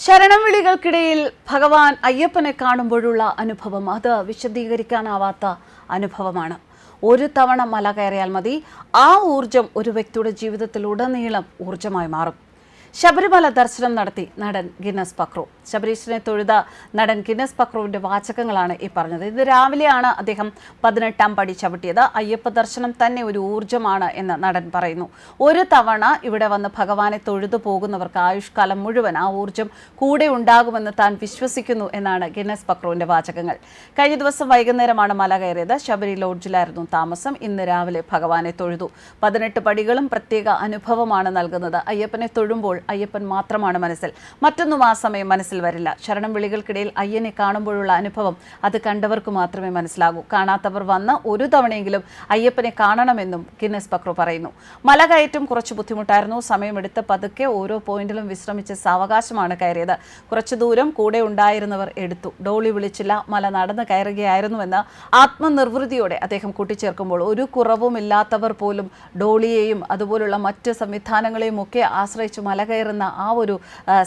ശരണം വിളികൾക്കിടയിൽ ഭഗവാൻ അയ്യപ്പനെ കാണുമ്പോഴുള്ള അനുഭവം അത് വിശദീകരിക്കാനാവാത്ത അനുഭവമാണ്. ഒരു തവണ മല കയറിയാൽ മതി. ആ ഊർജം ഒരു വ്യക്തിയുടെ ജീവിതത്തിൽ ഉടനീളം ഊർജമായി മാറും. ശബരിമല ദർശനം നടത്തി നടൻ ഗിന്നസ് പക്രു. ശബരീശനെ തൊഴുത നടൻ ഗിന്നസ് പക്രുവിന്റെ വാചകങ്ങളാണ് ഈ പറഞ്ഞത്. ഇത് രാവിലെയാണ് അദ്ദേഹം പതിനെട്ടാം പടി ചവിട്ടിയത്. അയ്യപ്പ ദർശനം തന്നെ ഒരു ഊർജമാണ് എന്ന് നടൻ പറയുന്നു. ഒരു തവണ ഇവിടെ വന്ന് ഭഗവാനെ തൊഴുതു പോകുന്നവർക്ക് ആയുഷ്കാലം മുഴുവൻ ആ ഊർജം കൂടെ ഉണ്ടാകുമെന്ന് താൻ വിശ്വസിക്കുന്നു എന്നാണ് ഗിന്നസ് പക്രുവിന്റെ വാചകങ്ങൾ. കഴിഞ്ഞ ദിവസം വൈകുന്നേരമാണ് മല കയറിയത്. ശബരി ലോഡ്ജിലായിരുന്നു താമസം. ഇന്ന് രാവിലെ ഭഗവാനെ തൊഴുതു. പതിനെട്ട് പടികളും പ്രത്യേക അനുഭവമാണ് നൽകുന്നത്. അയ്യപ്പനെ തൊഴുമ്പോൾ അയ്യപ്പൻ മാത്രമാണ് മനസ്സിൽ. മറ്റൊന്നും ആ സമയം മനസ്സിൽ വരില്ല. ശരണം വിളികൾക്കിടയിൽ അയ്യനെ കാണുമ്പോഴുള്ള അനുഭവം അത് കണ്ടവർക്ക് മാത്രമേ മനസ്സിലാകൂ. കാണാത്തവർ വന്ന് ഒരു തവണയെങ്കിലും അയ്യപ്പനെ കാണണമെന്നും ഗിന്നസ് പക്രു പറയുന്നു. മല കയറ്റം കുറച്ച് ബുദ്ധിമുട്ടായിരുന്നു. സമയമെടുത്ത് പതുക്കെ ഓരോ പോയിന്റിലും വിശ്രമിച്ച് സാവകാശമാണ് കയറിയത്. കുറച്ചു ദൂരം കൂടെ ഉണ്ടായിരുന്നവർ എടുത്തു. ഡോളി വിളിച്ചില്ല. മല നടന്ന് കയറുകയായിരുന്നുവെന്ന് ആത്മനിർവൃതിയോടെ അദ്ദേഹം കൂട്ടിച്ചേർക്കുമ്പോൾ ഒരു കുറവുമില്ലാത്തവർ പോലും ഡോളിയെയും അതുപോലുള്ള മറ്റ് സംവിധാനങ്ങളെയും ഒക്കെ ആശ്രയിച്ച് മല കയറുന്ന ആ ഒരു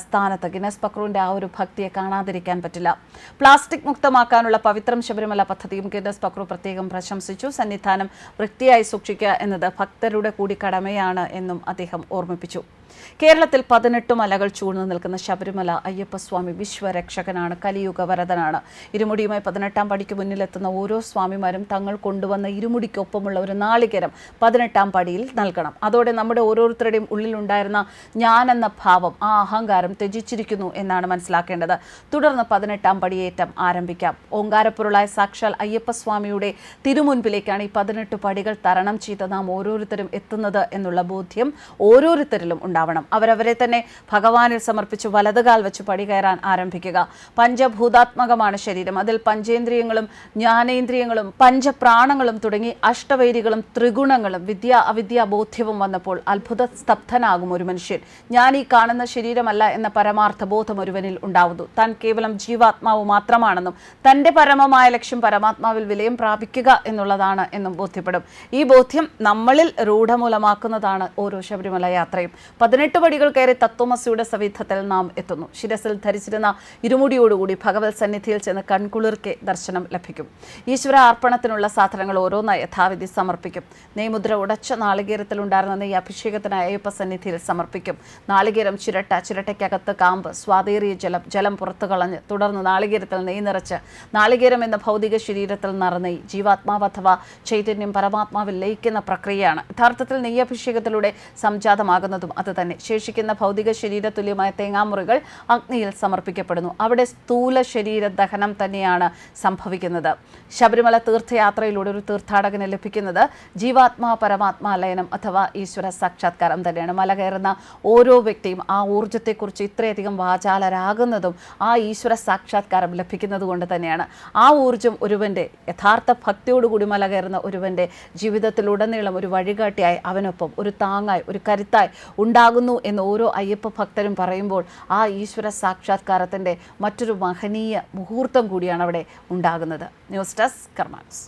സ്ഥാനത്ത് ഗിനസ് പക്രുവിന്റെ ആ ഒരു ഭക്തിയെ കാണാതിരിക്കാൻ പറ്റില്ല. പ്ലാസ്റ്റിക് മുക്തമാക്കാനുള്ള പവിത്രം ശബരിമല പദ്ധതിയും ഗിനസ് പക്രു പ്രത്യേകം പ്രശംസിച്ചു. സന്നിധാനം വൃത്തിയായി സൂക്ഷിക്കുക എന്നത് ഭക്തരുടെ കൂടി കടമയാണ് എന്നും അദ്ദേഹം ഓർമ്മിപ്പിച്ചു. കേരളത്തിൽ പതിനെട്ട് മലകൾ ചൂഴ്ന്നു നിൽക്കുന്ന ശബരിമല അയ്യപ്പസ്വാമി വിശ്വരക്ഷകനാണ് കലിയുഗ വരദനാണ് ഇരുമുടിയുമായി പതിനെട്ടാം പടിക്ക് മുന്നിലെത്തുന്ന ഓരോ സ്വാമിമാരും തങ്ങൾ കൊണ്ടുവന്ന ഇരുമുടിക്കൊപ്പമുള്ള ഒരു നാളികേരം പതിനെട്ടാം പടിയിൽ നൽകണം. അതോടെ നമ്മുടെ ഓരോരുത്തരുടെയും ഉള്ളിലുണ്ടായിരുന്ന ഞാനെന്ന ഭാവം ആ അഹങ്കാരം ത്യജിച്ചിരിക്കുന്നു എന്നാണ് മനസ്സിലാക്കേണ്ടത്. തുടർന്ന് പതിനെട്ടാം പടിയേറ്റം ആരംഭിക്കാം. ഓങ്കാരപ്പൊരുളായ സാക്ഷാൽ അയ്യപ്പസ്വാമിയുടെ തിരുമുൻപിലേക്കാണ് ഈ പതിനെട്ട് പടികൾ തരണം ചെയ്ത് നാം ഓരോരുത്തരും എത്തുന്നത് എന്നുള്ള ബോധ്യം ഓരോരുത്തരിലും ഉണ്ടാവണം. അവരവരെ തന്നെ ഭഗവാനിൽ സമർപ്പിച്ച് വലതുകാൽ വെച്ച് പടി കയറാൻ ആരംഭിക്കുക. പഞ്ചഭൂതാത്മകമാണ് ശരീരം. അതിൽ പഞ്ചേന്ദ്രിയങ്ങളും ജ്ഞാനേന്ദ്രിയങ്ങളും പഞ്ചപ്രാണങ്ങളും തുടങ്ങി അഷ്ടവൈരികളും ത്രിഗുണങ്ങളും വിദ്യ അവിദ്യ ബോധ്യവും വന്നപ്പോൾ അത്ഭുത സ്തബ്ധനാകും ഒരു മനുഷ്യൻ. ഞാൻ ഈ കാണുന്ന ശരീരമല്ല എന്ന പരമാർത്ഥ ബോധം ഒരുവനിൽ ഉണ്ടാവുന്നു. താൻ കേവലം ജീവാത്മാവ് മാത്രമാണെന്നും തന്റെ പരമമായ ലക്ഷ്യം പരമാത്മാവിൽ വിലയം പ്രാപിക്കുക എന്നുള്ളതാണ് എന്നും ബോധ്യപ്പെടും. ഈ ബോധ്യം നമ്മളിൽ രൂഢമൂലമാക്കുന്നതാണ് ഓരോ ശബരിമല യാത്രയും. പതിനെട്ട് പടികൾ കയറി തത്വമസിയുടെ സവിധത്തിൽ നാം എത്തുന്നു. ശിരസിൽ ധരിച്ചിരുന്ന ഇരുമുടിയോടുകൂടി ഭഗവത് സന്നിധിയിൽ ചെന്ന് കൺകുളിർക്കെ ദർശനം ലഭിക്കും. ഈശ്വര അർപ്പണത്തിനുള്ള സാധനങ്ങൾ ഓരോന്നായി യഥാവിധി സമർപ്പിക്കും. നെയ്മുദ്ര ഉടച്ച നാളികേരത്തിൽ ഉണ്ടായിരുന്ന നെയ്യ് അഭിഷേകത്തിന് അയ്യപ്പ സന്നിധിയിൽ സമർപ്പിക്കും. നാളികേരം ചിരട്ട ചിരട്ടയ്ക്കകത്ത് കാമ്പ് സ്വാതേറിയ ജലം ജലം പുറത്തു കളഞ്ഞ് തുടർന്ന് നാളികേരത്തിൽ നെയ് നിറച്ച് നാളികേരം എന്ന ഭൗതിക ശരീരത്തിൽ നിറനെയ് ജീവാത്മാവ് അഥവാ ചൈതന്യം പരമാത്മാവിൽ ലയിക്കുന്ന പ്രക്രിയയാണ്. യഥാർത്ഥത്തിൽ നെയ്യഭിഷേകത്തിലൂടെ സംജാതമാകുന്നതും അത് തന്നെ ശേഷിക്കുന്ന ഭൗതിക ശരീര തുല്യമായ തേങ്ങാമുറികൾ അഗ്നിയിൽ സമർപ്പിക്കപ്പെടുന്നു. അവിടെ സ്ഥൂല ശരീര ദഹനം തന്നെയാണ് സംഭവിക്കുന്നത്. ശബരിമല തീർത്ഥയാത്രയിലൂടെ ഒരു തീർത്ഥാടകന് ലഭിക്കുന്നത് ജീവാത്മാ പരമാത്മാ ലയനം അഥവാ ഈശ്വര സാക്ഷാത്കാരം തന്നെയാണ്. മല കയറുന്ന ഓരോ വ്യക്തിയും ആ ഊർജത്തെക്കുറിച്ച് ഇത്രയധികം വാചാലരാകുന്നതും ആ ഈശ്വര സാക്ഷാത്കാരം ലഭിക്കുന്നത് കൊണ്ട് തന്നെയാണ്. ആ ഊർജം ഒരുവന്റെ യഥാർത്ഥ ഭക്തിയോടുകൂടി മല കയറുന്ന ഒരുവന്റെ ജീവിതത്തിലുടനീളം ഒരു വഴികാട്ടിയായി അവനൊപ്പം ഒരു താങ്ങായി ഒരു കരുത്തായി ഉണ്ടാകുന്നു എന്ന് ഓരോ അയ്യപ്പ ഭക്തരും പറയുമ്പോൾ ആ ഈശ്വര സാക്ഷാത്കാരത്തിന്റെ മറ്റൊരു മഹനീയ മുഹൂർത്തം കൂടിയാണ് അവിടെ ഉണ്ടാകുന്നത്. News desk കർമാൻസ്.